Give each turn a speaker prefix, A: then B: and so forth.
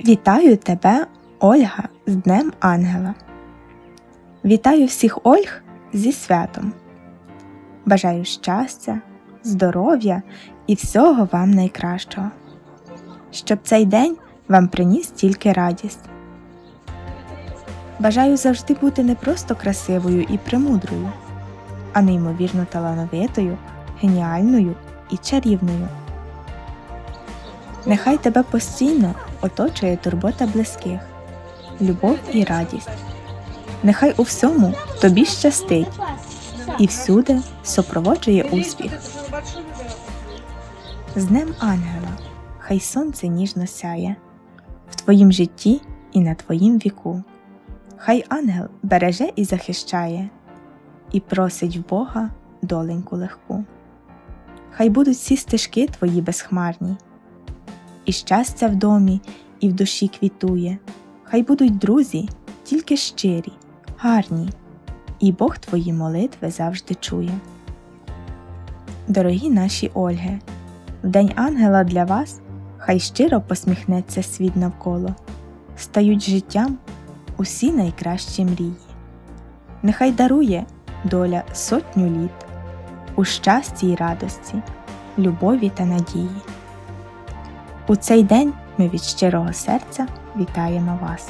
A: Вітаю тебе, Ольга, з Днем Ангела. Вітаю всіх Ольг зі святом. Бажаю щастя, здоров'я і всього вам найкращого. Щоб цей день вам приніс тільки радість. Бажаю завжди бути не просто красивою і премудрою, а неймовірно талановитою, геніальною і чарівною. Нехай тебе постійно оточує турбота близьких, любов і радість. Нехай у всьому тобі щастить і всюди супроводжує успіх. З Днем Ангела, хай сонце ніжно сяє в твоїм житті і на твоїм віку. Хай ангел береже і захищає, і просить в Бога доленьку легку. Хай будуть всі стежки твої безхмарні, і щастя в домі, і в душі квітує. Хай будуть друзі тільки щирі, гарні, і Бог твої молитви завжди чує. Дорогі наші Ольги, в День Ангела для вас хай щиро посміхнеться світ навколо, стають життям усі найкращі мрії. Нехай дарує доля сотню літ у щасті й радості, любові та надії. У цей день ми від щирого серця вітаємо вас.